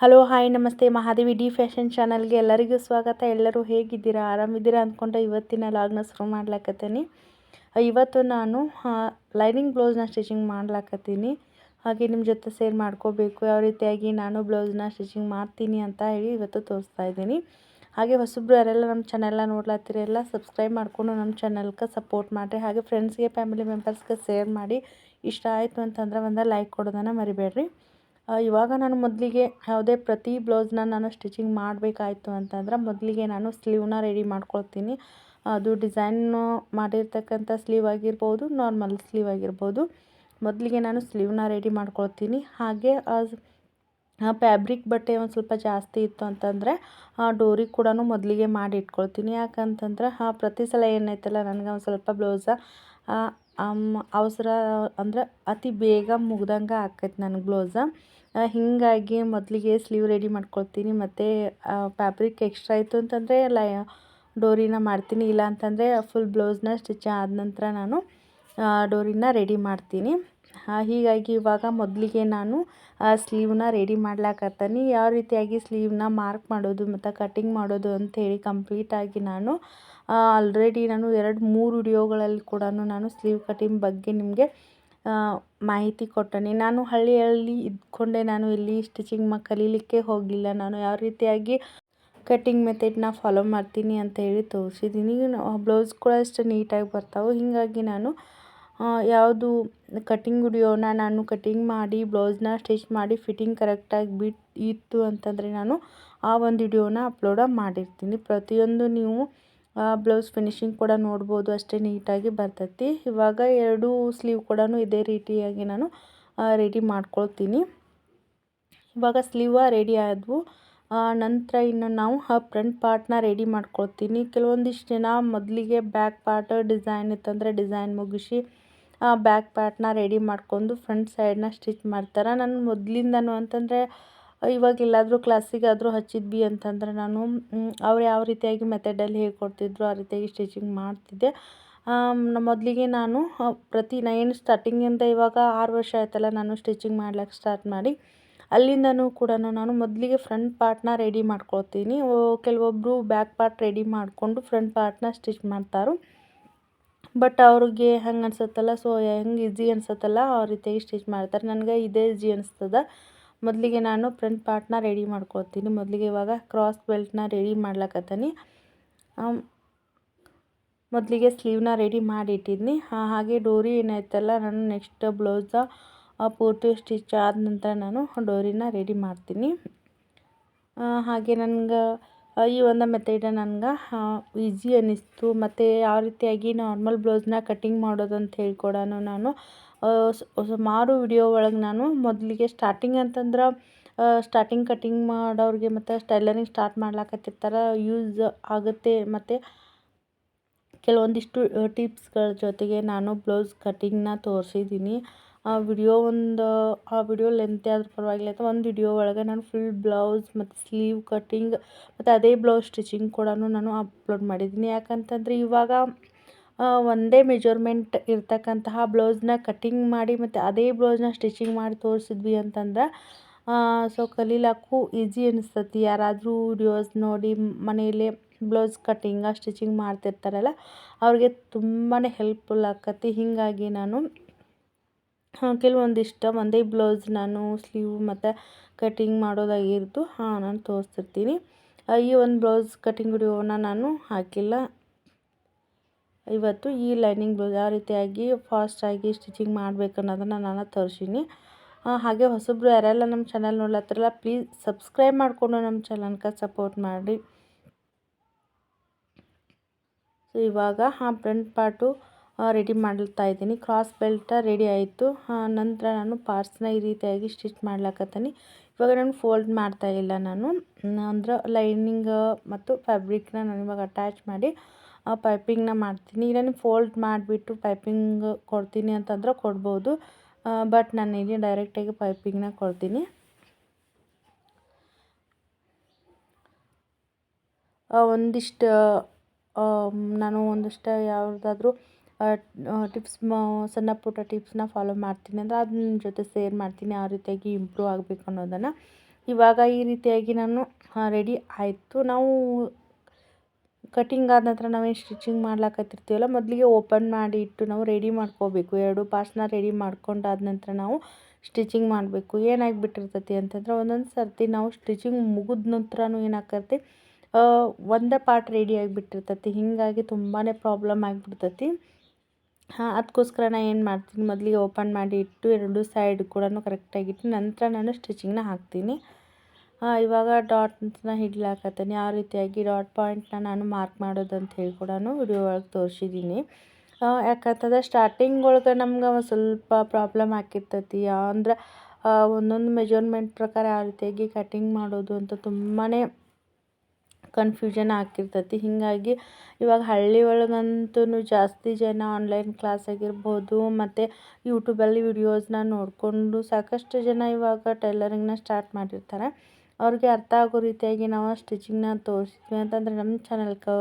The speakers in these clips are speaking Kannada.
ಹಲೋ ಹಾಯ್ ನಮಸ್ತೆ. ಮಹಾದೇವಿ ಡಿ ಫ್ಯಾಷನ್ ಚಾನಲ್ಗೆ ಎಲ್ಲರಿಗೂ ಸ್ವಾಗತ. ಎಲ್ಲರೂ ಹೇಗಿದ್ದೀರಾ? ಆರಾಮಿದ್ದೀರಾ ಅಂದ್ಕೊಂಡು ಇವತ್ತಿನ ಲಾಗ್ನ ಶುರು ಮಾಡ್ಲಾಕತ್ತೀನಿ. ಇವತ್ತು ನಾನು ಲೈನಿಂಗ್ ಬ್ಲೌಸ್ನ ಸ್ಟಿಚಿಂಗ್ ಮಾಡ್ಲಾಕತ್ತೀನಿ. ಹಾಗೆ ನಿಮ್ಮ ಜೊತೆ ಸೇರ್ ಮಾಡ್ಕೋಬೇಕು. ಯಾವ ರೀತಿಯಾಗಿ ನಾನು ಬ್ಲೌಸ್ನ ಸ್ಟಿಚಿಂಗ್ ಮಾಡ್ತೀನಿ ಅಂತ ಹೇಳಿ ಇವತ್ತು ತೋರಿಸ್ತಾ ಇದ್ದೀನಿ. ಹಾಗೆ ಹೊಸಬ್ರು ಯಾರೆಲ್ಲ ನಮ್ಮ ಚಾನೆಲ್ನ ಎಲ್ಲ ಸಬ್ಸ್ಕ್ರೈಬ್ ಮಾಡಿಕೊಂಡು ನಮ್ಮ ಚಾನಲ್ಗೆ ಸಪೋರ್ಟ್ ಮಾಡಿರಿ. ಹಾಗೆ ಫ್ರೆಂಡ್ಸ್ಗೆ ಫ್ಯಾಮಿಲಿ ಮೆಂಬರ್ಸ್ಗೆ ಸೇರ್ ಮಾಡಿ ಇಷ್ಟ ಆಯಿತು ಅಂತಂದ್ರೆ ಒಂದು ಲೈಕ್ ಕೊಡೋದನ್ನು ಮರಿಬೇಡ್ರಿ. ಇವಾಗ ನಾನು ಮೊದಲಿಗೆ ಯಾವುದೇ ಪ್ರತಿ ಬ್ಲೌಸ್ನ ನಾನು ಸ್ಟಿಚಿಂಗ್ ಮಾಡಬೇಕಾಯ್ತು ಅಂತಂದ್ರೆ ಮೊದಲಿಗೆ ನಾನು ಸ್ಲೀವ್ನ ರೆಡಿ ಮಾಡ್ಕೊಳ್ತೀನಿ. ಅದು ಡಿಸೈನು ಮಾಡಿರ್ತಕ್ಕಂಥ ಸ್ಲೀವ್ ಆಗಿರ್ಬೋದು, ನಾರ್ಮಲ್ ಸ್ಲೀವ್ ಆಗಿರ್ಬೋದು. ಮೊದಲಿಗೆ ನಾನು ಸ್ಲೀವ್ನ ರೆಡಿ ಮಾಡ್ಕೊಳ್ತೀನಿ. ಹಾಗೆ ಫ್ಯಾಬ್ರಿಕ್ ಬಟ್ಟೆ ಒಂದು ಸ್ವಲ್ಪ ಜಾಸ್ತಿ ಇತ್ತು ಅಂತಂದರೆ ಡೋರಿ ಕೂಡ ಮೊದಲಿಗೆ ಮಾಡಿ ಇಟ್ಕೊಳ್ತೀನಿ. ಯಾಕಂತಂದ್ರೆ ಪ್ರತಿ ಸಲ ಏನೈತಲ್ಲ ನನಗೆ ಒಂದು ಸ್ವಲ್ಪ ಬ್ಲೌಸ ಅವಸರ, ಅಂದ್ರೆ ಅತಿ ಬೇಗ ಮುಗ್ದಂಗೆ ಆಕೈತೆ ನನ್ನ ಬ್ಲೌಸ. ಹೀಗಾಗಿ ಮೊದಲಿಗೆ ಸ್ಲೀವ್ ರೆಡಿ ಮಾಡ್ಕೊಳ್ತೀನಿ, ಮತ್ತು ಫ್ಯಾಬ್ರಿಕ್ ಎಕ್ಸ್ಟ್ರಾ ಆಯಿತು ಅಂತಂದರೆ ಲೈ, ಡೋರಿನ ಮಾಡ್ತೀನಿ, ಇಲ್ಲ ಅಂತಂದರೆ ಫುಲ್ ಬ್ಲೌಸ್ನ ಸ್ಟಿಚ್ ಆದ ನಂತರ ನಾನು ಡೋರಿನ ರೆಡಿ ಮಾಡ್ತೀನಿ. ಹೀಗಾಗಿ ಇವಾಗ ಮೊದಲಿಗೆ ನಾನು ಸ್ಲೀವ್ನ ರೆಡಿ ಮಾಡ್ಲಾಕತ್ತೀನಿ. ಯಾವ ರೀತಿಯಾಗಿ ಸ್ಲೀವ್ನ ಮಾರ್ಕ್ ಮಾಡೋದು, ಮತ್ತು ಕಟಿಂಗ್ ಮಾಡೋದು ಅಂತ ಹೇಳಿ ಕಂಪ್ಲೀಟಾಗಿ ನಾನು ಆಲ್ರೆಡಿ ನಾನು ಎರಡು ಮೂರು ವಿಡಿಯೋಗಳಲ್ಲಿ ಕೂಡ ನಾನು ಸ್ಲೀವ್ ಕಟಿಂಗ್ ಬಗ್ಗೆ ನಿಮಗೆ ಮಾಹಿತಿ ಕೊಟ್ಟನೆ. ನಾನು ಹಳ್ಳಿಯಲ್ಲಿ ಇದ್ಕೊಂಡೆ, ನಾನು ಇಲ್ಲಿ ಸ್ಟಿಚಿಂಗ್ ಮ ಕಲೀಲಿಕ್ಕೆ ಹೋಗಲಿಲ್ಲ. ನಾನು ಯಾವ ರೀತಿಯಾಗಿ ಕಟಿಂಗ್ ಮೆಥಡ್ನ ಫಾಲೋ ಮಾಡ್ತೀನಿ ಅಂತ ಹೇಳಿ ತೋರಿಸಿದ್ದೀನಿ ಬ್ಲೌಸ್ ಕೂಡ ಅಷ್ಟು ನೀಟಾಗಿ ಬರ್ತಾವೆ. ಹೀಗಾಗಿ ನಾನು ಯಾವುದು ಕಟಿಂಗ್ ವಿಡಿಯೋನ ನಾನು ಕಟಿಂಗ್ ಮಾಡಿ ಬ್ಲೌಸ್ನ ಸ್ಟಿಚ್ ಮಾಡಿ ಫಿಟ್ಟಿಂಗ್ ಕರೆಕ್ಟಾಗಿ ಬಿಟ್ಟು ಇತ್ತು ಅಂತಂದರೆ ನಾನು ಆ ಒಂದು ವಿಡಿಯೋನ ಅಪ್ಲೋಡ ಮಾಡಿರ್ತೀನಿ. ಪ್ರತಿಯೊಂದು ನೀವು ಬ್ಲೌಸ್ ಫಿನಿಶಿಂಗ್ ಕೂಡ ನೋಡ್ಬೋದು, ಅಷ್ಟೇ ನೀಟಾಗಿ ಬರ್ತೈತಿ. ಇವಾಗ ಎರಡೂ ಸ್ಲೀವ್ ಕೂಡ ಇದೇ ರೀತಿಯಾಗಿ ನಾನು ರೆಡಿ ಮಾಡ್ಕೊಳ್ತೀನಿ. ಇವಾಗ ಸ್ಲೀವ ರೆಡಿ ಆದವು. ನಂತರ ಇನ್ನು ನಾವು ಆ ಫ್ರಂಟ್ ಪಾರ್ಟ್ನ ರೆಡಿ ಮಾಡ್ಕೊಳ್ತೀನಿ. ಕೆಲವೊಂದಿಷ್ಟು ಜನ ಮೊದಲಿಗೆ ಬ್ಯಾಕ್ ಪಾರ್ಟ್ ಡಿಸೈನ್ ಇತ್ತಂದರೆ ಡಿಸೈನ್ ಮುಗಿಸಿ ಬ್ಯಾಕ್ ಪಾರ್ಟ್ನ ರೆಡಿ ಮಾಡ್ಕೊಂಡು ಫ್ರಂಟ್ ಸೈಡ್ನ ಸ್ಟಿಚ್ ಮಾಡ್ತಾರೆ. ನಾನು ಮೊದಲಿಂದನೂ ಅಂತಂದರೆ ಇವಾಗ ಎಲ್ಲಾದರೂ ಕ್ಲಾಸಿಗಾದರೂ ಹಚ್ಚಿದ್ವಿ ಅಂತಂದ್ರೆ ನಾನು ಅವ್ರು ಯಾವ ರೀತಿಯಾಗಿ ಮೆಥಡಲ್ಲಿ ಹೇಳ್ಕೊಡ್ತಿದ್ರು ಆ ರೀತಿಯಾಗಿ ಸ್ಟಿಚಿಂಗ್ ಮಾಡ್ತಿದ್ದೆ. ಮೊದಲಿಗೆ ನಾನು ಪ್ರತಿ ನೈನ್ ಸ್ಟಾರ್ಟಿಂಗಿಂದ ಇವಾಗ ಆರು ವರ್ಷ ಆಯ್ತಲ್ಲ ನಾನು ಸ್ಟಿಚಿಂಗ್ ಮಾಡ್ಲಿಕ್ಕೆ ಸ್ಟಾರ್ಟ್ ಮಾಡಿ. ಅಲ್ಲಿಂದನೂ ಕೂಡ ನಾನು ಮೊದಲಿಗೆ ಫ್ರಂಟ್ ಪಾರ್ಟ್ನ ರೆಡಿ ಮಾಡ್ಕೊಳ್ತೀನಿ. ಕೆಲವೊಬ್ಬರು ಬ್ಯಾಕ್ ಪಾರ್ಟ್ ರೆಡಿ ಮಾಡಿಕೊಂಡು ಫ್ರಂಟ್ ಪಾರ್ಟ್ನ ಸ್ಟಿಚ್ ಮಾಡ್ತಾರೆ. ಬಟ್ ಅವ್ರಿಗೆ ಹೆಂಗೆ ಅನ್ಸುತ್ತಲ್ಲ ಸೊ ಹೆಂಗೆ ಈಸಿ ಅನ್ಸುತ್ತಲ್ಲ, ಆ ರೀತಿಯಾಗಿ ಸ್ಟಿಚ್ ಮಾಡ್ತಾರೆ. ನನಗೆ ಇದೇ ಈಜಿ ಅನಿಸ್ತದ. ಮೊದಲಿಗೆ ನಾನು ಫ್ರಂಟ್ ಪಾರ್ಟ್ನ ರೆಡಿ ಮಾಡ್ಕೊಳ್ತೀನಿ. ಮೊದಲಿಗೆ ಇವಾಗ ಕ್ರಾಸ್ ಬೆಲ್ಟ್ನ ರೆಡಿ ಮಾಡ್ಲಕ್ಕತ್ತೀನಿ ಮೊದಲಿಗೆ ಸ್ಲೀವ್ನ ರೆಡಿ ಮಾಡಿ ಇಟ್ಟಿದ್ನಿ ಹಾಗೆ ಡೋರಿ ಏನಾಯ್ತಲ್ಲ, ನಾನು ನೆಕ್ಸ್ಟ್ ಬ್ಲೌಸ ಪೂರ್ತಿ ಸ್ಟಿಚ್ ಆದ ನಂತರ ನಾನು ಡೋರಿನ ರೆಡಿ ಮಾಡ್ತೀನಿ. ಹಾಗೆ ನನಗೆ ಈ ಒಂದು ಮೆಥಡ ನನಗೆ ಈಸಿ ಅನ್ನಿಸ್ತು ಮತ್ತು ಯಾವ ರೀತಿಯಾಗಿ ನಾರ್ಮಲ್ ಬ್ಲೌಸ್ನ ಕಟ್ಟಿಂಗ್ ಮಾಡೋದು ಅಂತ ಹೇಳ್ಕೊಡೋನು ನಾನು. ಸುಮಾರು ವಿಡಿಯೋ ಒಳಗೆ ನಾನು ಮೊದಲಿಗೆ ಸ್ಟಾರ್ಟಿಂಗ್ ಅಂತಂದ್ರೆ ಸ್ಟಾರ್ಟಿಂಗ್ ಕಟಿಂಗ್ ಮಾಡೋರಿಗೆ ಮತ್ತು ಸ್ಟೈಲರಿಂಗ್ ಸ್ಟಾರ್ಟ್ ಮಾಡ್ಲಾಕತ್ತಿರ್ತಾರೆ. ಯೂಸ್ ಆಗುತ್ತೆ ಮತ್ತು ಕೆಲವೊಂದಿಷ್ಟು ಟಿಪ್ಸ್ಗಳ ಜೊತೆಗೆ ನಾನು ಬ್ಲೌಸ್ ಕಟಿಂಗ್ನ ತೋರಿಸಿದ್ದೀನಿ ಆ ವಿಡಿಯೋ ಒಂದು, ಆ ವಿಡಿಯೋ ಲೆಂತ್ ಆದರೂ ಪರವಾಗಿಲ್ಲ. ಅಥವಾ ಒಂದು ವಿಡಿಯೋ ಒಳಗೆ ನಾನು ಫುಲ್ ಬ್ಲೌಸ್ ಮತ್ತು ಸ್ಲೀವ್ ಕಟಿಂಗ್ ಮತ್ತು ಅದೇ ಬ್ಲೌಸ್ ಸ್ಟಿಚಿಂಗ್ ಕೂಡ ನಾನು ಅಪ್ಲೋಡ್ ಮಾಡಿದ್ದೀನಿ ಯಾಕಂತಂದರೆ ಇವಾಗ ಒಂದೇ ಮೆಜರ್ಮೆಂಟ್ ಇರ್ತಕ್ಕಂತಹ ಬ್ಲೌಸ್ನ ಕಟ್ಟಿಂಗ್ ಮಾಡಿ ಮತ್ತು ಅದೇ ಬ್ಲೌಸ್ನ ಸ್ಟಿಚಿಂಗ್ ಮಾಡಿ ತೋರಿಸಿದ್ವಿ ಅಂತಂದ್ರೆ ಸೊ ಕಲೀಲಕ್ಕೂ ಈಸಿ ಅನಿಸ್ತತಿ. ಯಾರಾದರೂ ವಿಡಿಯೋಸ್ ನೋಡಿ ಮನೆಯಲ್ಲೇ ಬ್ಲೌಸ್ ಕಟ್ಟಿಂಗ ಸ್ಟಿಚಿಂಗ್ ಮಾಡ್ತಿರ್ತಾರಲ್ಲ, ಅವ್ರಿಗೆ ತುಂಬಾ ಹೆಲ್ಪ್ಫುಲ್ ಆಕತಿ. ಹೀಗಾಗಿ ನಾನು ಕೆಲವೊಂದಿಷ್ಟು ಒಂದೇ ಬ್ಲೌಸ್ ನಾನು ಸ್ಲೀವ್ ಮತ್ತು ಕಟ್ಟಿಂಗ್ ಮಾಡೋದಾಗಿರ್ತು ಹಾಂ, ನಾನು ತೋರಿಸ್ತಿರ್ತೀನಿ ಈ ಒಂದು ಬ್ಲೌಸ್ ಕಟ್ಟಿಂಗ್ ವಿಡಿಯೋನ ನಾನು ಹಾಕಿಲ್ಲ. ಇವತ್ತು ಈ ಲೈನಿಂಗ್ ಬ್ಲೌಸ್ ಯಾವ ರೀತಿಯಾಗಿ ಫಾಸ್ಟಾಗಿ ಸ್ಟಿಚಿಂಗ್ ಮಾಡಬೇಕು ಅನ್ನೋದನ್ನು ನಾನು ತೋರಿಸೀನಿ ಹಾಗೆ ಹೊಸಬ್ರು ಯಾರೆಲ್ಲ ನಮ್ಮ ಚಾನಲ್ ನೋಡ್ಲತ್ತಿರಲ್ಲ ಪ್ಲೀಸ್ ಸಬ್ಸ್ಕ್ರೈಬ್ ಮಾಡಿಕೊಂಡು ನಮ್ಮ ಚಾನಲ್ಗೆ ಸಪೋರ್ಟ್ ಮಾಡಿ. ಸೊ ಇವಾಗ ಹಾಂ ಫ್ರಂಟ್ ಪಾರ್ಟು ರೆಡಿ ಮಾಡ್ತಾ ಇದ್ದೀನಿ. ಕ್ರಾಸ್ ಬೆಲ್ಟ ರೆಡಿ ಆಯಿತು. ನಂತರ ನಾನು ಪಾರ್ಟ್ಸ್ನ ಈ ರೀತಿಯಾಗಿ ಸ್ಟಿಚ್ ಮಾಡ್ಲಾಕತ್ತೀನಿ. ಇವಾಗ ನಾನು ಫೋಲ್ಡ್ ಮಾಡ್ತಾ ಇಲ್ಲ ನಾನು. ಅಂದ್ರೆ ಲೈನಿಂಗ್ ಮತ್ತು ಫ್ಯಾಬ್ರಿಕ್ನ ನಾನು ಇವಾಗ ಅಟ್ಯಾಚ್ ಮಾಡಿ ಪೈಪಿಂಗ್ನ ಮಾಡ್ತೀನಿ. ನಾನು ಫೋಲ್ಡ್ ಮಾಡಿಬಿಟ್ಟು ಪೈಪಿಂಗ್ ಕೊಡ್ತೀನಿ ಅಂತಂದ್ರೆ ಕೊಡ್ಬೋದು. ಬಟ್ ನಾನು ಇಲ್ಲಿ ಡೈರೆಕ್ಟಾಗಿ ಪೈಪಿಂಗ್ನ ಕೊಡ್ತೀನಿ. ಒಂದಿಷ್ಟು ನಾನು ಒಂದಿಷ್ಟು ಯಾವುದಾದ್ರೂ ಟಿಪ್ಸ್ ಸಣ್ಣ ಪುಟ್ಟ ಟಿಪ್ಸ್ನ ಫಾಲೋ ಮಾಡ್ತೀನಿ. ಅಂದರೆ ಅದನ್ನ ಜೊತೆ ಸೇರ್ ಮಾಡ್ತೀನಿ ಯಾವ ರೀತಿಯಾಗಿ ಇಂಪ್ರೂವ್ ಆಗಬೇಕು ಅನ್ನೋದನ್ನು. ಇವಾಗ ಈ ರೀತಿಯಾಗಿ ನಾನು ರೆಡಿ ಆಯಿತು. ನಾವು ಕಟಿಂಗ್ ಆದ ನಂತರ ನಾವೇನು ಸ್ಟಿಚಿಂಗ್ ಮಾಡ್ಲಾಕತ್ತಿರ್ತೀವಲ್ಲ, ಮೊದಲಿಗೆ ಓಪನ್ ಮಾಡಿ ಇಟ್ಟು ನಾವು ರೆಡಿ ಮಾಡ್ಕೋಬೇಕು. ಎರಡು ಪಾರ್ಟ್ಸ್ನ ರೆಡಿ ಮಾಡ್ಕೊಂಡಾದ ನಂತರ ನಾವು ಸ್ಟಿಚಿಂಗ್ ಮಾಡಬೇಕು. ಏನಾಗಿಬಿಟ್ಟಿರ್ತೈತಿ ಅಂತಂದ್ರೆ ಒಂದೊಂದು ಸರ್ತಿ ನಾವು ಸ್ಟಿಚಿಂಗ್ ಮುಗಿದ ನಂತರನೂ ಏನಾಕತಿ ಒಂದೇ ಪಾರ್ಟ್ ರೆಡಿ ಆಗಿಬಿಟ್ಟಿರ್ತೈತಿ. ಹೀಗಾಗಿ ತುಂಬಾ ಪ್ರಾಬ್ಲಮ್ ಆಗಿಬಿಡ್ತೈತಿ. ಹಾಂ ಅದಕ್ಕೋಸ್ಕರ ನಾನು ಏನು ಮಾಡ್ತೀನಿ, ಮೊದಲಿಗೆ ಓಪನ್ ಮಾಡಿ ಇಟ್ಟು ಎರಡು ಸೈಡ್ ಕೂಡ ಕರೆಕ್ಟಾಗಿಟ್ಟು ನಂತರ ನಾನು ಸ್ಟಿಚಿಂಗ್ನ ಹಾಕ್ತೀನಿ. ಇವಾಗ ಡಾಟ್ನ ಹಿಡ್ಲಾಕತ್ತೀನಿ. ಯಾವ ರೀತಿಯಾಗಿ ಡಾಟ್ ಪಾಯಿಂಟ್ನ ನಾನು ಮಾರ್ಕ್ ಮಾಡೋದು ಅಂತ ಹೇಳಿ ಕೂಡ ವಿಡಿಯೋ ಒಳಗೆ ತೋರಿಸಿದ್ದೀನಿ ಯಾಕಂತಂದ್ರೆ ಸ್ಟಾರ್ಟಿಂಗ್ ಒಳಗೆ ನಮ್ಗೆ ಒಂದು ಸ್ವಲ್ಪ ಪ್ರಾಬ್ಲಮ್ ಆಗಿರ್ತೈತಿ. ಅಂದ್ರೆ ಒಂದೊಂದು ಮೆಜರ್ಮೆಂಟ್ ಪ್ರಕಾರ ಯಾವ ರೀತಿಯಾಗಿ ಕಟಿಂಗ್ ಮಾಡೋದು ಅಂತ ತುಂಬಾ ಕನ್ಫ್ಯೂಷನ್ ಆಗಿರ್ತೈತಿ. ಹೀಗಾಗಿ ಇವಾಗ ಹಳ್ಳಿ ಒಳಗಂತೂ ಜಾಸ್ತಿ ಜನ ಆನ್ಲೈನ್ ಕ್ಲಾಸ್ ಆಗಿರ್ಬೋದು, ಮತ್ತು ಯೂಟ್ಯೂಬಲ್ಲಿ ವಿಡಿಯೋಸ್ನ ನೋಡಿಕೊಂಡು ಸಾಕಷ್ಟು ಜನ ಇವಾಗ ಟೈಲರಿಂಗ್ನ ಸ್ಟಾರ್ಟ್ ಮಾಡಿರ್ತಾರೆ. ಅವ್ರಿಗೆ ಅರ್ಥ ಆಗೋ ರೀತಿಯಾಗಿ ನಾವು ಸ್ಟಿಚಿಂಗ್ನ ತೋರಿಸಿದ್ವಿ ಅಂತಂದರೆ ನಮ್ಮ ಚಾನಲ್ಗೆ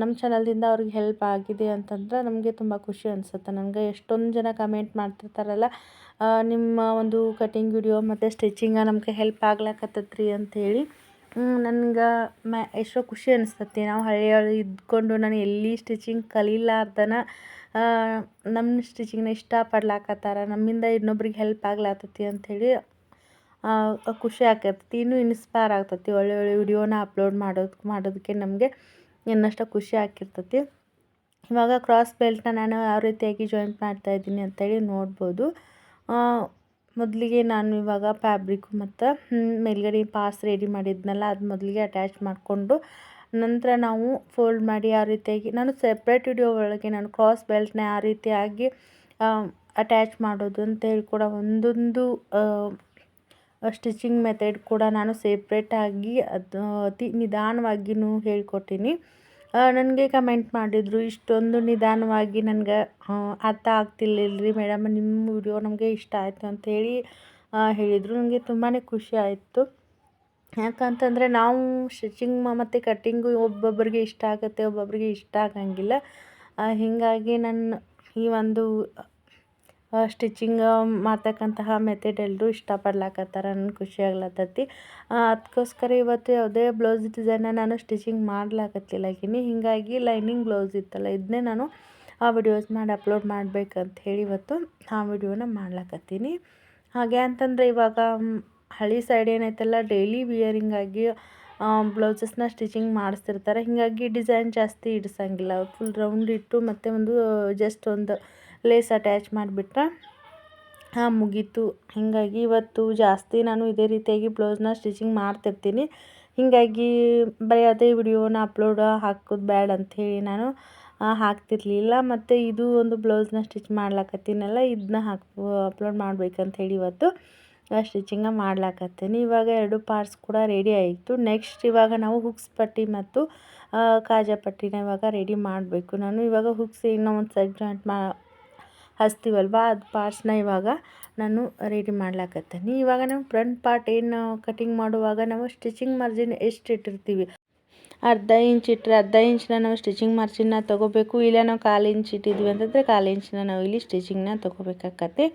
ನಮ್ಮ ಚಾನಲ್ದಿಂದ ಅವ್ರಿಗೆ ಹೆಲ್ಪ್ ಆಗಿದೆ ಅಂತಂದ್ರೆ ನಮಗೆ ತುಂಬ ಖುಷಿ ಅನಿಸುತ್ತೆ. ನನಗೆ ಎಷ್ಟೊಂದು ಜನ ಕಮೆಂಟ್ ಮಾಡ್ತಿರ್ತಾರಲ್ಲ ನಿಮ್ಮ ಒಂದು ಕಟಿಂಗ್ ವಿಡಿಯೋ ಮತ್ತು ಸ್ಟಿಚಿಂಗ ನಮಗೆ ಹೆಲ್ಪ್ ಆಗ್ಲಕತ್ತೈತ್ರಿ ಅಂಥೇಳಿ ನನ್ಗೆ ಮ, ಎಷ್ಟೋ ಖುಷಿ ಅನಿಸ್ತತಿ. ನಾವು ಹಳ್ಳಿಯೊಳಗೆ ಇದ್ಕೊಂಡು ನಾನು ಎಲ್ಲಿ ಸ್ಟಿಚಿಂಗ್ ಕಲಿಲಾರ್ದನ ನಮ್ಮ ಸ್ಟಿಚಿಂಗ್ನ ಇಷ್ಟಪಡ್ಲಾಕತ್ತಾರ, ನಮ್ಮಿಂದ ಇನ್ನೊಬ್ರಿಗೆ ಹೆಲ್ಪ್ ಆಗ್ಲಾತತಿ ಅಂಥೇಳಿ ಖುಷಿ ಆಕೈತಿ ಇನ್ನೂ ಇನ್ಸ್ಪೈರ್ ಆಗ್ತೈತಿ. ಒಳ್ಳೆ ಒಳ್ಳೆ ವಿಡಿಯೋನ ಅಪ್ಲೋಡ್ ಮಾಡೋದು, ಮಾಡೋದಕ್ಕೆ ನಮಗೆ ಇನ್ನಷ್ಟು ಖುಷಿ ಆಗಿರ್ತೈತಿ ಇವಾಗ ಕ್ರಾಸ್ ಬೆಲ್ಟ್ನ ನಾನು ಯಾವ ರೀತಿಯಾಗಿ ಜಾಯಿಂಟ್ ಮಾಡ್ತಾಯಿದ್ದೀನಿ ಅಂತೇಳಿ ನೋಡ್ಬೋದು. ಮೊದಲಿಗೆ ನಾನು ಇವಾಗ ಫ್ಯಾಬ್ರಿಕ್ ಮತ್ತು ಮೇಲ್ಗಡೆ ಪಾಸ್ ರೆಡಿ ಮಾಡಿದ್ನಲ್ಲ, ಅದು ಮೊದಲಿಗೆ ಅಟ್ಯಾಚ್ ಮಾಡಿಕೊಂಡು ನಂತರ ನಾವು ಫೋಲ್ಡ್ ಮಾಡಿ ಯಾವ ರೀತಿಯಾಗಿ, ನಾನು ಸೆಪ್ರೇಟ್ ವಿಡಿಯೋ ಒಳಗೆ ನಾನು ಕ್ರಾಸ್ ಬೆಲ್ಟ್ನ ಯಾವ ರೀತಿಯಾಗಿ ಅಟ್ಯಾಚ್ ಮಾಡೋದು ಅಂತೇಳಿ ಕೂಡ ಒಂದೊಂದು ಸ್ಟಿಚಿಂಗ್ ಮೆಥಡ್ ಕೂಡ ನಾನು ಸೇಪ್ರೇಟಾಗಿ ಅದು ಅತಿ ನಿಧಾನವಾಗಿಯೂ ಹೇಳ್ಕೊಟ್ಟೀನಿ. ನನಗೆ ಕಮೆಂಟ್ ಮಾಡಿದರು, ಇಷ್ಟೊಂದು ನಿಧಾನವಾಗಿ ನನಗೆ ಅರ್ಥ ಆಗ್ತಿರ್ಲಿಲ್ಲ ಮೇಡಮ್ ನಿಮ್ಮ ವಿಡಿಯೋ ನಮಗೆ ಇಷ್ಟ ಆಯಿತು ಅಂಥೇಳಿ ಹೇಳಿದರು. ನನಗೆ ತುಂಬಾ ಖುಷಿ ಆಯಿತು. ಯಾಕಂತಂದರೆ ನಾವು ಸ್ಟಿಚಿಂಗ್ ಮತ್ತು ಕಟ್ಟಿಂಗು ಒಬ್ಬೊಬ್ಬರಿಗೆ ಇಷ್ಟ ಆಗುತ್ತೆ ಒಬ್ಬೊಬ್ಬರಿಗೆ ಇಷ್ಟ ಆಗಂಗಿಲ್ಲ. ಹೀಗಾಗಿ ನನ್ನ ಈ ಒಂದು ಸ್ಟಿಚಿಂಗ್ ಮಾಡ್ತಕ್ಕಂತಹ ಮೆಥಡ್ ಎಲ್ಲರೂ ಇಷ್ಟಪಡ್ಲಾಕತ್ತಾರ. ನನಗೆ ಖುಷಿ ಆಗ್ಲತ್ತತಿ. ಅದಕ್ಕೋಸ್ಕರ ಇವತ್ತು ಯಾವುದೇ ಬ್ಲೌಸ್ ಡಿಸೈನ ನಾನು ಸ್ಟಿಚಿಂಗ್ ಮಾಡ್ಲಾಕತ್ತಿಲ್ಲಗಿನಿ ಹೀಗಾಗಿ ಲೈನಿಂಗ್ ಬ್ಲೌಸ್ ಇತ್ತಲ್ಲ ಇದನ್ನೇ ನಾನು ಆ ವಿಡಿಯೋಸ್ ಮಾಡಿ ಅಪ್ಲೋಡ್ ಮಾಡ್ಬೇಕಂತ ಹೇಳಿ ಇವತ್ತು ಆ ವಿಡಿಯೋನ ಮಾಡ್ಲಾಕತ್ತೀನಿ. ಹಾಗೆ ಅಂತಂದರೆ ಇವಾಗ ಹಳ್ಳಿ ಸೈಡ್ ಏನೈತಲ್ಲ ಡೈಲಿ ವಿಯರಿಂಗಾಗಿ ಬ್ಲೌಸಸ್ನ ಸ್ಟಿಚಿಂಗ್ ಮಾಡಿಸ್ತಿರ್ತಾರೆ. ಹೀಗಾಗಿ ಡಿಸೈನ್ ಜಾಸ್ತಿ ಇಡ್ಸಂಗಿಲ್ಲ. ಫುಲ್ ರೌಂಡ್ ಇಟ್ಟು ಮತ್ತು ಒಂದು ಜಸ್ಟ್ ಒಂದು ಲೇಸ್ ಅಟ್ಯಾಚ್ ಮಾಡಿಬಿಟ್ರೆ, ಹಾಂ, ಮುಗೀತು. ಹೀಗಾಗಿ ಇವತ್ತು ಜಾಸ್ತಿ ನಾನು ಇದೇ ರೀತಿಯಾಗಿ ಬ್ಲೌಸ್ನ ಸ್ಟಿಚಿಂಗ್ ಮಾಡ್ತಿರ್ತೀನಿ. ಹೀಗಾಗಿ ಬರೀ ಅದೇ ವಿಡಿಯೋನ ಅಪ್ಲೋಡ್ ಹಾಕೋದು ಬ್ಯಾಡ ಅಂಥೇಳಿ ನಾನು ಹಾಕ್ತಿರ್ಲಿಲ್ಲ. ಮತ್ತು ಇದು ಒಂದು ಬ್ಲೌಸ್ನ ಸ್ಟಿಚ್ ಮಾಡ್ಲಾಕತ್ತೀನಲ್ಲ ಇದನ್ನ ಹಾಕ್ ಅಪ್ಲೋಡ್ ಮಾಡ್ಬೇಕಂತ ಹೇಳಿ ಇವತ್ತು ಸ್ಟಿಚಿಂಗ ಮಾಡ್ಲಾಕತ್ತೀನಿ. ಇವಾಗ ಎರಡು ಪಾರ್ಟ್ಸ್ ಕೂಡ ರೆಡಿ ಆಯಿತು. ನೆಕ್ಸ್ಟ್ ಇವಾಗ ನಾವು ಹುಕ್ಸ್ ಪಟ್ಟಿ ಮತ್ತು ಕಾಜಾ ಪಟ್ಟಿನ ಇವಾಗ ರೆಡಿ ಮಾಡಬೇಕು. ನಾನು ಇವಾಗ ಹುಕ್ಸ್ ಇನ್ನೂ ಒಂದು ಸೈಡ್ ಮಾ ಹಚ್ತೀವಲ್ವ? ಅದು ಪಾರ್ಟ್ಸ್ನ ಇವಾಗ ನಾನು ರೆಡಿ ಮಾಡ್ಲಾಕತ್ತೀನಿ. ಇವಾಗ ನಾವು ಫ್ರಂಟ್ ಪಾರ್ಟ್ ಏನು ಕಟಿಂಗ್ ಮಾಡುವಾಗ ನಾವು ಸ್ಟಿಚಿಂಗ್ ಮಾರ್ಜಿನ್ ಎಷ್ಟು ಇಟ್ಟಿರ್ತೀವಿ? ಅರ್ಧ ಇಂಚ್ ಇಟ್ಟರೆ ಅರ್ಧ ಇಂಚ್ನ ನಾವು ಸ್ಟಿಚಿಂಗ್ ಮಾರ್ಜಿನ್ನ ತೊಗೋಬೇಕು, ಇಲ್ಲ ನಾವು ಕಾಲು ಇಂಚ್ ಇಟ್ಟಿದ್ವಿ ಅಂತಂದರೆ ಕಾಲು ಇಂಚ್ನ ನಾವು ಇಲ್ಲಿ ಸ್ಟಿಚಿಂಗ್ನ ತೊಗೋಬೇಕಾಗತ್ತೆ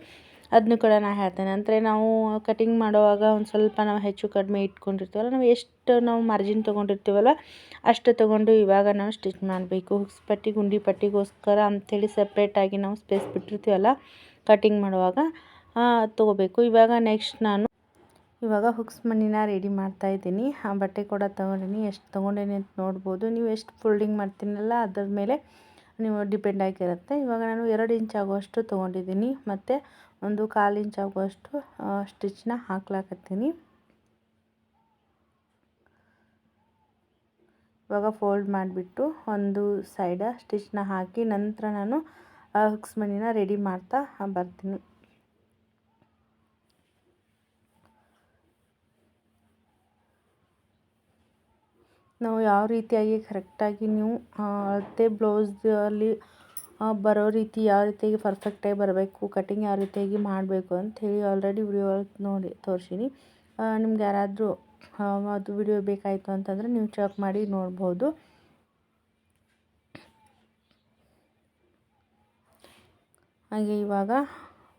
ಅದನ್ನು ಕೂಡ ನಾನು ಹೇಳ್ತೇನೆ. ಅಂದರೆ ನಾವು ಕಟಿಂಗ್ ಮಾಡುವಾಗ ಒಂದು ಸ್ವಲ್ಪ ನಾವು ಹೆಚ್ಚು ಕಡಿಮೆ ಇಟ್ಕೊಂಡಿರ್ತೀವಲ್ಲ, ನಾವು ಎಷ್ಟು ನಾವು ಮಾರ್ಜಿನ್ ತೊಗೊಂಡಿರ್ತೀವಲ್ಲ, ಅಷ್ಟು ತೊಗೊಂಡು ಇವಾಗ ನಾವು ಸ್ಟಿಚ್ ಮಾಡಬೇಕು. ಹುಕ್ಸ್ ಪಟ್ಟಿ, ಗುಂಡಿ ಪಟ್ಟಿಗೋಸ್ಕರ ಅಂಥೇಳಿ ಸಪ್ರೇಟಾಗಿ ನಾವು ಸ್ಪೇಸ್ ಬಿಟ್ಟಿರ್ತೀವಲ್ಲ ಕಟಿಂಗ್ ಮಾಡುವಾಗ ತೊಗೋಬೇಕು. ಇವಾಗ ನೆಕ್ಸ್ಟ್ ನಾನು ಇವಾಗ ಹುಕ್ಸ್ ಮಣಿನ ರೆಡಿ ಮಾಡ್ತಾ ಇದ್ದೀನಿ. ಆ, ಬಟ್ಟೆ ಕೂಡ ತೊಗೊಂಡಿನಿ. ಎಷ್ಟು ತೊಗೊಂಡೇನಿ ಅಂತ ನೋಡ್ಬೋದು. ನೀವು ಎಷ್ಟು ಫೋಲ್ಡಿಂಗ್ ಮಾಡ್ತೀನಲ್ಲ ಅದ್ರ ಮೇಲೆ ನೀವು ಡಿಪೆಂಡ್ ಆಗಿರುತ್ತೆ. ಇವಾಗ ನಾನು ಎರಡು ಇಂಚ್ ಆಗುವಷ್ಟು ತೊಗೊಂಡಿದ್ದೀನಿ. ಮತ್ತು ಒಂದು ಕಾಲು ಇಂಚ್ ಆಗುವಷ್ಟು ಸ್ಟಿಚ್ನ ಹಾಕ್ಲಾಕತ್ತೀನಿ. ಇವಾಗ ಫೋಲ್ಡ್ ಮಾಡಿಬಿಟ್ಟು ಒಂದು ಸೈಡ ಸ್ಟಿಚ್ನ ಹಾಕಿ ನಂತರ ನಾನು ಹುಕ್ಸ್ ಮಣಿನ ರೆಡಿ ಮಾಡ್ತಾ ಬರ್ತೀನಿ. ನಾವು ಯಾವ ರೀತಿಯಾಗಿ ಕರೆಕ್ಟಾಗಿ ನೀವು ಅಳತೆ ಬ್ಲೌಸಲ್ಲಿ ಬರೋ ರೀತಿ ಯಾವ ರೀತಿಯಾಗಿ ಪರ್ಫೆಕ್ಟಾಗಿ ಬರಬೇಕು ಕಟಿಂಗ್ ಯಾವ ರೀತಿಯಾಗಿ ಮಾಡಬೇಕು ಅಂಥೇಳಿ ಆಲ್ರೆಡಿ ವಿಡಿಯೋ ನೋಡಿ, ತೋರಿಸೀನಿ. ನಿಮ್ಗೆ ಯಾರಾದರೂ ಅದು ವಿಡಿಯೋ ಬೇಕಾಯಿತು ಅಂತಂದರೆ ನೀವು ಚೆಕ್ ಮಾಡಿ ನೋಡ್ಬೋದು. ಹಾಗೆ ಇವಾಗ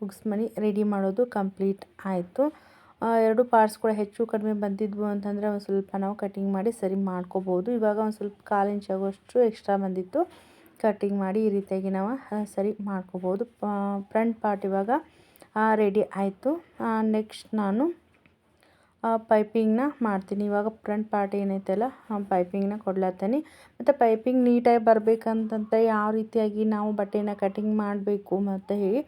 ಉಗ್ಸ್ ಮಣಿ ರೆಡಿ ಮಾಡೋದು ಕಂಪ್ಲೀಟ್ ಆಯಿತು. ಎರಡು ಪಾರ್ಟ್ಸ್ ಕೂಡ ಹೆಚ್ಚು ಕಡಿಮೆ ಬಂದಿದ್ವು ಅಂತಂದರೆ ಒಂದು ಸ್ವಲ್ಪ ನಾವು ಕಟಿಂಗ್ ಮಾಡಿ ಸರಿ ಮಾಡ್ಕೋಬೋದು. ಇವಾಗ ಒಂದು ಸ್ವಲ್ಪ ಕಾಲು ಇಂಚ್ ಆಗುವಷ್ಟು ಎಕ್ಸ್ಟ್ರಾ ಬಂದಿತ್ತು. ಕಟಿಂಗ್ ಮಾಡಿ ಈ ರೀತಿಯಾಗಿ ನಾವು ಸರಿ ಮಾಡ್ಕೋಬೋದು. ಫ್ರಂಟ್ ಪಾರ್ಟ್ ಇವಾಗ ರೆಡಿ ಆಯಿತು. ನೆಕ್ಸ್ಟ್ ನಾನು ಪೈಪಿಂಗ್ನ ಮಾಡ್ತೀನಿ. ಇವಾಗ ಫ್ರಂಟ್ ಪಾರ್ಟ್ ಏನೈತಲ್ಲ ಪೈಪಿಂಗ್ನ ಕೊಡ್ಲತ್ತೀನಿ. ಮತ್ತು ಪೈಪಿಂಗ್ ನೀಟಾಗಿ ಬರಬೇಕಂತಂತ ಯಾವ ರೀತಿಯಾಗಿ ನಾವು ಬಟ್ಟೆನ ಕಟ್ಟಿಂಗ್ ಮಾಡಬೇಕು ಮತ್ತು ಹೇಳಿ.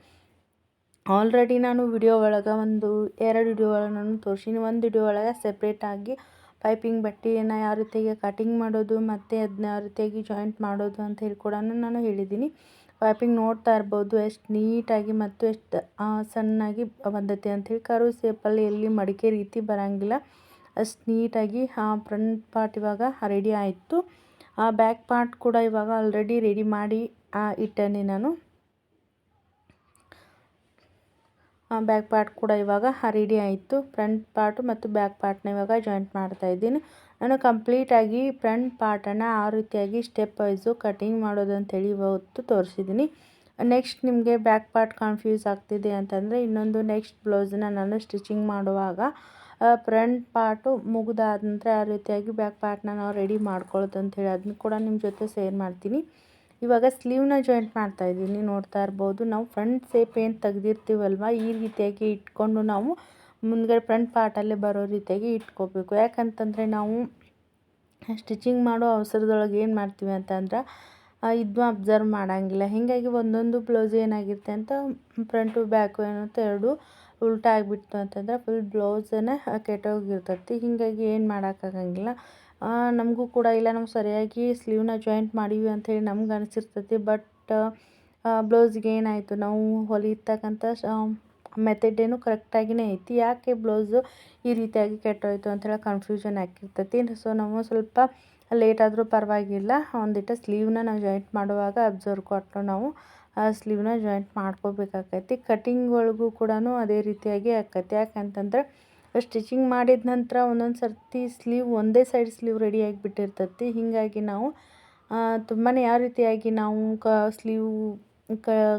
ಆಲ್ರೆಡಿ ನಾನು ವಿಡಿಯೋ ಒಳಗೆ ಒಂದು, ಎರಡು ವಿಡಿಯೋ ಒಳಗೆ ನಾನು ತೋರ್ಸೀನಿ. ಒಂದು ವಿಡಿಯೋ ಒಳಗೆ ಸೆಪ್ರೇಟಾಗಿ ಪೈಪಿಂಗ್ ಬಟ್ಟೆಯನ್ನು ಯಾವ ರೀತಿಯಾಗಿ ಕಟಿಂಗ್ ಮಾಡೋದು ಮತ್ತು ಅದನ್ನ ಯಾವ ರೀತಿಯಾಗಿ ಜಾಯಿಂಟ್ ಮಾಡೋದು ಅಂತ ಹೇಳಿ ಕೂಡ ನಾನು ಹೇಳಿದ್ದೀನಿ. ಪೈಪಿಂಗ್ ನೋಡ್ತಾ ಇರ್ಬೋದು, ಎಷ್ಟು ನೀಟಾಗಿ ಮತ್ತು ಎಷ್ಟು ಸಣ್ಣಾಗಿ ಬಂದೈತೆ ಅಂಥೇಳಿ ಕರು ಸೇಪಲ್ಲಿ ಎಲ್ಲಿ ಮಡಿಕೆ ರೀತಿ ಬರೋಂಗಿಲ್ಲ. ಅಷ್ಟು ನೀಟಾಗಿ ಫ್ರಂಟ್ ಪಾರ್ಟ್ ಇವಾಗ ರೆಡಿ ಆಯಿತು. ಬ್ಯಾಕ್ ಪಾರ್ಟ್ ಕೂಡ ಇವಾಗ ಆಲ್ರೆಡಿ ರೆಡಿ ಮಾಡಿ ಇಟ್ಟೇನೆ ನಾನು. ಬ್ಯಾಕ್ ಪಾರ್ಟ್ ಕೂಡ ಇವಾಗ ರೆಡಿ ಆಯಿತು. ಫ್ರಂಟ್ ಪಾರ್ಟು ಮತ್ತು ಬ್ಯಾಕ್ ಪಾರ್ಟ್ನ ಇವಾಗ ಜಾಯಿಂಟ್ ಮಾಡ್ತಾ ಇದ್ದೀನಿ. ನಾನು ಕಂಪ್ಲೀಟಾಗಿ ಫ್ರಂಟ್ ಪಾರ್ಟನ್ನು ಆ ರೀತಿಯಾಗಿ ಸ್ಟೆಪ್ ವೈಸು ಕಟಿಂಗ್ ಮಾಡೋದು ಅಂತೇಳಿ ಇವತ್ತು ತೋರಿಸಿದ್ದೀನಿ. ನೆಕ್ಸ್ಟ್ ನಿಮಗೆ ಬ್ಯಾಕ್ ಪಾರ್ಟ್ ಕನ್ಫ್ಯೂಸ್ ಆಗ್ತಿದೆ ಅಂತಂದರೆ ಇನ್ನೊಂದು ನೆಕ್ಸ್ಟ್ ಬ್ಲೌಸನ್ನ ನಾನು ಸ್ಟಿಚಿಂಗ್ ಮಾಡುವಾಗ ಫ್ರಂಟ್ ಪಾರ್ಟು ಮುಗಿದಾದ ನಂತರ ಆ ರೀತಿಯಾಗಿ ಬ್ಯಾಕ್ ಪಾರ್ಟ್ನ ನಾವು ರೆಡಿ ಮಾಡ್ಕೊಳ್ಳೋದು ಅಂತೇಳಿ ಅದನ್ನು ಕೂಡ ನಿಮ್ಮ ಜೊತೆ ಸೇರ್ ಮಾಡ್ತೀನಿ. ಇವಾಗ ಸ್ಲೀವ್ನ ಜಾಯಿಂಟ್ ಮಾಡ್ತಾ ಇದ್ದೀನಿ, ನೋಡ್ತಾ ಇರ್ಬೋದು. ನಾವು ಫ್ರಂಟ್ ಸೇಪ್ ಏನು ತೆಗ್ದಿರ್ತೀವಲ್ವ, ಈ ರೀತಿಯಾಗಿ ಇಟ್ಕೊಂಡು ನಾವು ಮುಂದ್ಗಡೆ ಫ್ರಂಟ್ ಪಾರ್ಟಲ್ಲೇ ಬರೋ ರೀತಿಯಾಗಿ ಇಟ್ಕೋಬೇಕು. ಯಾಕಂತಂದರೆ ನಾವು ಸ್ಟಿಚಿಂಗ್ ಮಾಡೋ ಅವಸರದೊಳಗೆ ಏನು ಮಾಡ್ತೀವಿ ಅಂತಂದ್ರೆ ಇದನ್ನ ಅಬ್ಸರ್ವ್ ಮಾಡೋಂಗಿಲ್ಲ. ಹೀಗಾಗಿ ಒಂದೊಂದು ಬ್ಲೌಸ್ ಏನಾಗಿರುತ್ತೆ ಅಂತ ಫ್ರಂಟು ಬ್ಯಾಕು ಏನಂತ ಎರಡು ಉಲ್ಟಾ ಆಗಿಬಿಡ್ತು ಅಂತಂದ್ರೆ ಫುಲ್ ಬ್ಲೌಸನ್ನೇ ಕೆಟ್ಟೋಗಿರ್ತೈತಿ. ಹೀಗಾಗಿ ಏನು ಮಾಡೋಕ್ಕಾಗಂಗಿಲ್ಲ ನಮಗೂ ಕೂಡ ಇಲ್ಲ ನಾವು ಸರಿಯಾಗಿ ಸ್ಲೀವ್ನ ಜಾಯಿಂಟ್ ಮಾಡೀವಿ ಅಂಥೇಳಿ ನಮ್ಗೆ ಅನಿಸಿರ್ತೈತಿ. ಬಟ್ ಬ್ಲೌಸ್ಗೆ ಏನಾಯಿತು? ನಾವು ಹೊಲಿತಕ್ಕಂಥ ಮೆಥಡ್ ಏನು ಕರೆಕ್ಟಾಗಿಯೇ ಐತಿ. ಯಾಕೆ ಬ್ಲೌಸು ಈ ರೀತಿಯಾಗಿ ಕೆಟ್ಟೋಯ್ತು ಅಂಥೇಳಿ ಕನ್ಫ್ಯೂಷನ್ ಆಗಿರ್ತೈತಿ ಸೊ ನಾವು ಸ್ವಲ್ಪ ಲೇಟ್ ಆದರೂ ಪರವಾಗಿಲ್ಲ. ಒಂದಿಟ್ಟು ಸ್ಲೀವ್ನ ನಾವು ಜಾಯಿಂಟ್ ಮಾಡುವಾಗ ಅಬ್ಸರ್ವ್ ಕೊಟ್ಟು ನಾವು ಸ್ಲೀವ್ನ ಜಾಯಿಂಟ್ ಮಾಡ್ಕೋಬೇಕಾಕೈತಿ. ಕಟಿಂಗ್ ಒಳಗೂ ಕೂಡ ಅದೇ ರೀತಿಯಾಗಿ ಆಕೈತಿ ಯಾಕಂತಂದ್ರೆ ಸ್ಟಿಚಿಂಗ್ ಮಾಡಿದ ನಂತರ ಒಂದೊಂದು ಸರ್ತಿ ಸ್ಲೀವ್ ಒಂದೇ ಸೈಡ್ ಸ್ಲೀವ್ ರೆಡಿ ಬಿಟ್ಟಿರ್ತೈತಿ ಹೀಗಾಗಿ ನಾವು ತುಂಬಾ ಯಾವ ರೀತಿಯಾಗಿ ನಾವು ಕ ಸ್ಲೀವ್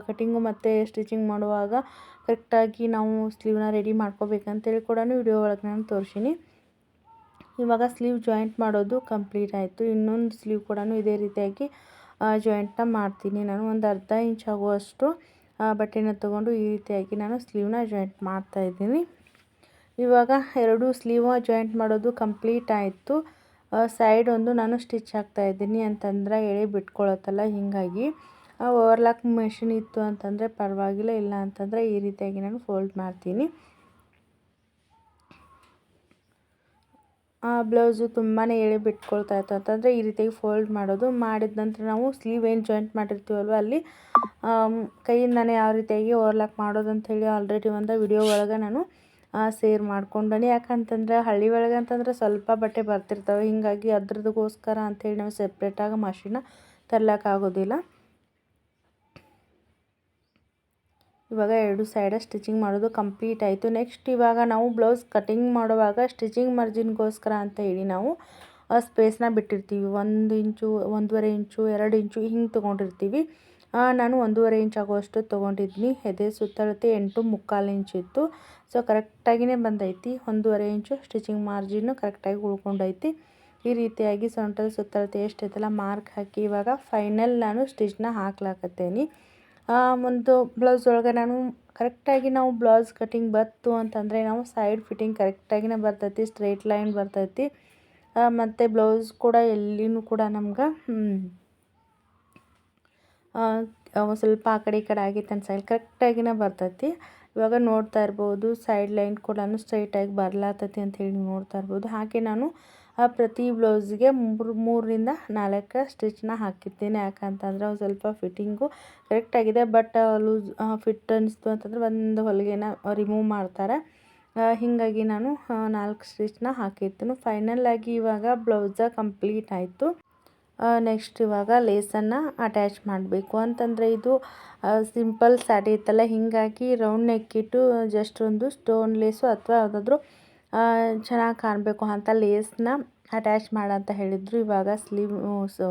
ಕಟಿಂಗು ಮತ್ತು ಸ್ಟಿಚಿಂಗ್ ಮಾಡುವಾಗ ಕರೆಕ್ಟಾಗಿ ನಾವು ಸ್ಲೀವ್ನ ರೆಡಿ ಮಾಡ್ಕೋಬೇಕಂತೇಳಿ ಕೂಡ ವಿಡಿಯೋ ಒಳಗೆ ನಾನು ತೋರಿಸೀನಿ. ಇವಾಗ ಸ್ಲೀವ್ ಜಾಯಿಂಟ್ ಮಾಡೋದು ಕಂಪ್ಲೀಟ್ ಆಯಿತು. ಇನ್ನೊಂದು ಸ್ಲೀವ್ ಕೂಡ ಇದೇ ರೀತಿಯಾಗಿ ಜಾಯಿಂಟ್ನ ಮಾಡ್ತೀನಿ. ನಾನು ಒಂದು ಅರ್ಧ ಇಂಚ್ ಆಗುವಷ್ಟು ಬಟ್ಟೆನ ತೊಗೊಂಡು ಈ ರೀತಿಯಾಗಿ ನಾನು ಸ್ಲೀವ್ನ ಜಾಯಿಂಟ್ ಮಾಡ್ತಾಯಿದ್ದೀನಿ ಇವಾಗ ಎರಡು ಸ್ಲೀವ ಜಾಯಿಂಟ್ ಮಾಡೋದು ಕಂಪ್ಲೀಟ್ ಆಯಿತು. ಸೈಡ್ ಒಂದು ನಾನು ಸ್ಟಿಚ್ ಹಾಕ್ತಾಯಿದ್ದೀನಿ ಅಂತಂದ್ರೆ ಎಳೆ ಬಿಟ್ಕೊಳತ್ತಲ್ಲ, ಹೀಗಾಗಿ. ಓವರ್ಲಾಕ್ ಮೆಷಿನ್ ಇತ್ತು ಅಂತಂದರೆ ಪರವಾಗಿಲ್ಲ, ಇಲ್ಲ ಅಂತಂದರೆ ಈ ರೀತಿಯಾಗಿ ನಾನು ಫೋಲ್ಡ್ ಮಾಡ್ತೀನಿ. ಆ ಬ್ಲೌಸು ತುಂಬಾ ಎಳೆ ಬಿಟ್ಕೊಳ್ತಾ ಇತ್ತು ಅಂತಂದರೆ ಈ ರೀತಿಯಾಗಿ ಫೋಲ್ಡ್ ಮಾಡೋದು. ಮಾಡಿದ ನಂತರ ನಾವು ಸ್ಲೀವ್ ಏನು ಜಾಯಿಂಟ್ ಮಾಡಿರ್ತೀವಲ್ವ ಅಲ್ಲಿ ಕೈಯಿಂದನೇ ಯಾವ ರೀತಿಯಾಗಿ ಓವರ್ಲಾಕ್ ಮಾಡೋದು ಹೇಳಿ ಆಲ್ರೆಡಿ ಒಂದು ವಿಡಿಯೋ ಒಳಗೆ ನಾನು ಸೇರ್ ಮಾಡ್ಕೊಂಡನಿ. ಯಾಕಂತಂದ್ರೆ ಹಳ್ಳಿ ಒಳಗೆ ಅಂತಂದ್ರೆ ಸ್ವಲ್ಪ ಬಟ್ಟೆ ಬರ್ತಿರ್ತವೆ. ಹೀಗಾಗಿ ಅಂತ ಹೇಳಿ ನಾವು ಸೆಪ್ರೇಟಾಗಿ ಮಷಿನ ತರ್ಲಕ್ಕಾಗೋದಿಲ್ಲ ಇವಾಗ ಎರಡು ಸೈಡ ಸ್ಟಿಚಿಂಗ್ ಮಾಡೋದು ಕಂಪ್ಲೀಟ್ ಆಯಿತು. ನೆಕ್ಸ್ಟ್ ಇವಾಗ ನಾವು ಬ್ಲೌಸ್ ಕಟಿಂಗ್ ಮಾಡುವಾಗ ಸ್ಟಿಚಿಂಗ್ ಮಾರ್ಜಿನ್ಗೋಸ್ಕರ ಅಂತ ಹೇಳಿ ನಾವು ಸ್ಪೇಸ್ನ ಬಿಟ್ಟಿರ್ತೀವಿ. ಒಂದು ಇಂಚು, ಒಂದೂವರೆ ಇಂಚು, ಎರಡು ಇಂಚು ಹಿಂಗೆ ತೊಗೊಂಡಿರ್ತೀವಿ. ನಾನು ಒಂದೂವರೆ ಇಂಚ್ ಆಗುವಷ್ಟು ತೊಗೊಂಡಿದ್ದೀನಿ ಎದೆ ಸುತ್ತಳತೆ ಎಂಟು ಮುಕ್ಕಾಲು ಇಂಚ್ ಇತ್ತು. ಸೊ ಕರೆಕ್ಟಾಗಿಯೇ ಬಂದೈತಿ. ಒಂದೂವರೆ ಇಂಚು ಸ್ಟಿಚಿಂಗ್ ಮಾರ್ಜಿನ್ನು ಕರೆಕ್ಟಾಗಿ ಉಳ್ಕೊಂಡೈತಿ. ಈ ರೀತಿಯಾಗಿ ಸೊಂಟದ ಸುತ್ತಳತೆ ಎಷ್ಟೈತಲ್ಲ ಮಾರ್ಕ್ ಹಾಕಿ ಇವಾಗ ಫೈನಲ್ ನಾನು ಸ್ಟಿಚ್ನ ಹಾಕ್ಲಾಕತ್ತೇನೆ. ಒಂದು ಬ್ಲೌಸ್ ಒಳಗೆ ನಾನು ಕರೆಕ್ಟಾಗಿ ನಾವು ಬ್ಲೌಸ್ ಕಟಿಂಗ್ ಬತ್ತು ಅಂತಂದರೆ ನಾವು ಸೈಡ್ ಫಿಟ್ಟಿಂಗ್ ಕರೆಕ್ಟಾಗಿನೇ ಬರ್ತೈತಿ ಸ್ಟ್ರೈಟ್ ಲೈನ್ ಬರ್ತೈತಿ. ಮತ್ತು ಬ್ಲೌಸ್ ಕೂಡ ಎಲ್ಲಿನೂ ಕೂಡ ನಮ್ಗೆ ಸ್ವಲ್ಪ ಆ ಕಡೆ ಈ ಕಡೆ ಆಗಿತ್ತು ಅನ್ಸಲ್ಲ ಕರೆಕ್ಟಾಗಿನೇ ಬರ್ತೈತಿ. ಇವಾಗ ನೋಡ್ತಾ ಇರ್ಬೋದು ಸೈಡ್ ಲೈನ್ ಕೂಡ ಸ್ಟ್ರೈಟಾಗಿ ಬರ್ಲಾತೈತಿ ಹೇಳಿ ನೋಡ್ತಾ ಇರ್ಬೋದು. ಹಾಗೆ ನಾನು, ಆ, ಪ್ರತಿ ಬ್ಲೌಸ್ಗೆ ಮೂರು ಮೂರರಿಂದ ನಾಲ್ಕು ಸ್ಟಿಚ್ನ ಹಾಕಿರ್ತೀನಿ. ಯಾಕಂತಂದ್ರೆ ಒಂದು ಸ್ವಲ್ಪ ಫಿಟ್ಟಿಂಗು ಕರೆಕ್ಟಾಗಿದೆ ಬಟ್ ಲೂಸ್ ಫಿಟ್ ಅನ್ನಿಸ್ತು ಅಂತಂದ್ರೆ ಒಂದು ಹೊಲಿಗೆನ ರಿಮೂವ್ ಮಾಡ್ತಾರೆ. ಹೀಗಾಗಿ ನಾನು ನಾಲ್ಕು ಸ್ಟಿಚ್ನ ಹಾಕಿರ್ತೀನಿ. ಫೈನಲ್ ಆಗಿ ಇವಾಗ ಬ್ಲೌಸ ಕಂಪ್ಲೀಟ್ ಆಯಿತು. ನೆಕ್ಸ್ಟ್ ಇವಾಗ ಲೇಸನ್ನು ಅಟ್ಯಾಚ್ ಮಾಡಬೇಕು. ಅಂತಂದರೆ ಇದು ಸಿಂಪಲ್ ಸ್ಯಾರಿ ಇತ್ತಲ್ಲ, ಹೀಗಾಗಿ ರೌಂಡ್ ನೆಕ್ಕಿಟ್ಟು ಜಸ್ಟ್ ಒಂದು ಸ್ಟೋನ್ ಲೇಸು ಅಥವಾ ಯಾವುದಾದ್ರೂ ಚೆನ್ನಾಗಿ ಕಾಣಬೇಕು ಅಂತ ಲೇಸ್ನ ಅಟ್ಯಾಚ್ ಮಾಡಂತ ಹೇಳಿದರು. ಇವಾಗ ಸ್ಲೀವ್ ಸೊ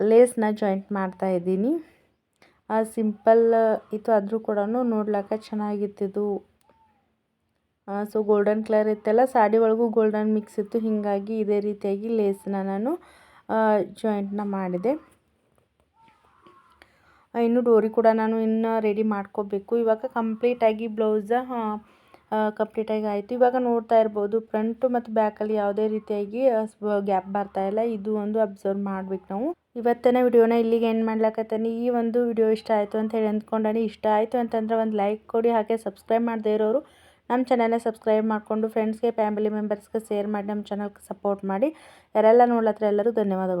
ಲೇಸ್ನ ಜಾಯಿಂಟ್ ಮಾಡ್ತಾ ಇದ್ದೀನಿ. ಸಿಂಪಲ್ ಇತ್ತು ಆದರೂ ಕೂಡ ನೋಡ್ಲಿಕ್ಕೆ ಚೆನ್ನಾಗಿತ್ತಿದ್ದು. ಸೊ ಗೋಲ್ಡನ್ ಕಲರ್ ಇತ್ತಲ್ಲ ಸಾಡಿ ಒಳಗೂ ಗೋಲ್ಡನ್ ಮಿಕ್ಸ್ ಇತ್ತು. ಹೀಗಾಗಿ ಇದೇ ರೀತಿಯಾಗಿ ಲೇಸ್ನ ನಾನು ಜಾಯಿಂಟ್ನ ಮಾಡಿದೆ. ಇನ್ನು ಡೋರಿ ಕೂಡ ನಾನು ಇನ್ನು ರೆಡಿ ಮಾಡ್ಕೋಬೇಕು. ಇವಾಗ ಕಂಪ್ಲೀಟಾಗಿ ಬ್ಲೌಸ ಕಂಪ್ಲೀಟಾಗಿ ಆಯಿತು. ಇವಾಗ ನೋಡ್ತಾ ಇರ್ಬೋದು ಫ್ರಂಟು ಮತ್ತು ಬ್ಯಾಕಲ್ಲಿ ಯಾವುದೇ ರೀತಿಯಾಗಿ ಗ್ಯಾಪ್ ಬರ್ತಾ ಇಲ್ಲ. ಇದು ಒಂದು ಅಬ್ಸರ್ವ್ ಮಾಡ್ಬೇಕು ನಾವು. ಇವತ್ತಿನ ವಿಡಿಯೋನ ಇಲ್ಲಿಗೆ ಎಂಡ್ ಮಾಡ್ಲಕತ್ತೇನೆ. ಈ ಒಂದು ವಿಡಿಯೋ ಇಷ್ಟ ಆಯಿತು ಅಂತ ಹೇಳಿ ಅಂದ್ಕೊಂಡಾನೆ ಇಷ್ಟ ಆಯಿತು ಅಂತಂದ್ರೆ ಒಂದು ಲೈಕ್ ಕೊಡಿ. ಹಾಗೆ ಸಬ್ಸ್ಕ್ರೈಬ್ ಮಾಡದೇ ಇರೋರು ನಮ್ಮ ಚಾನಲ್ನ ಸಬ್ಸ್ಕ್ರೈಬ್ ಮಾಡಿಕೊಂಡು ಫ್ರೆಂಡ್ಸ್ಗೆ ಫ್ಯಾಮಿಲಿ ಮೆಂಬರ್ಸ್ಗೆ ಶೇರ್ ಮಾಡಿ, ನಮ್ಮ ಚಾನಲ್ಗೆ ಸಪೋರ್ಟ್ ಮಾಡಿ. ಯಾರೆಲ್ಲ ನೋಡ್ಲತ್ರ ಎಲ್ಲರೂ ಧನ್ಯವಾದಗಳು.